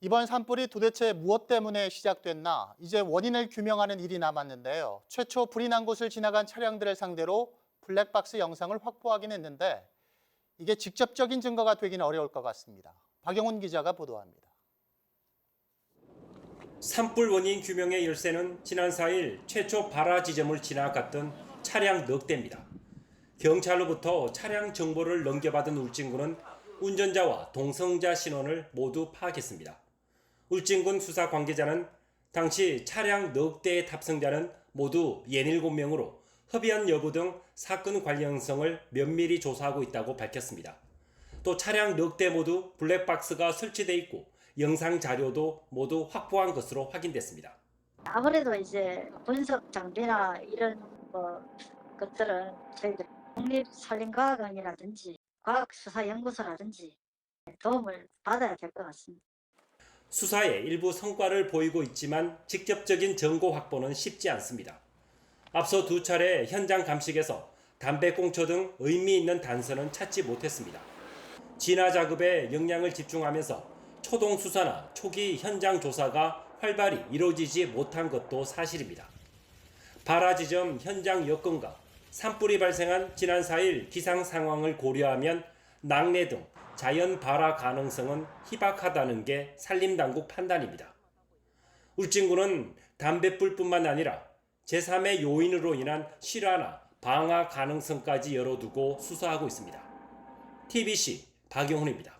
이번 산불이 도대체 무엇 때문에 시작됐나 이제 원인을 규명하는 일이 남았는데요. 최초 불이 난 곳을 지나간 차량들을 상대로 블랙박스 영상을 확보하긴 했는데 이게 직접적인 증거가 되기는 어려울 것 같습니다. 박영훈 기자가 보도합니다. 산불 원인 규명의 열쇠는 지난 4일 최초 발화 지점을 지나갔던 차량 넉 대입니다. 경찰로부터 차량 정보를 넘겨받은 울진군은 운전자와 동성자 신원을 모두 파악했습니다. 울진군 수사 관계자는 당시 차량 넉 대의 탑승자는 모두 67명으로 흡연 여부 등 사건 관련성을 면밀히 조사하고 있다고 밝혔습니다. 또 차량 넉 대 모두 블랙박스가 설치돼 있고 영상 자료도 모두 확보한 것으로 확인됐습니다. 아무래도 이제 분석 장비나 이런 뭐 것들은 저희들 국립산림과학원이라든지 과학수사연구소라든지 도움을 받아야 될 것 같습니다. 수사에 일부 성과를 보이고 있지만 직접적인 증거 확보는 쉽지 않습니다. 앞서 두 차례 현장 감식에서 담배 꽁초 등 의미 있는 단서는 찾지 못했습니다. 진화 작업에 역량을 집중하면서 초동 수사나 초기 현장 조사가 활발히 이루어지지 못한 것도 사실입니다. 발화 지점 현장 여건과 산불이 발생한 지난 4일 기상 상황을 고려하면 낙뢰 등 자연 발화 가능성은 희박하다는 게 산림당국 판단입니다. 울진군은 담배불뿐만 아니라 제3의 요인으로 인한 실화나 방화 가능성까지 열어두고 수사하고 있습니다. TBC 박용훈입니다.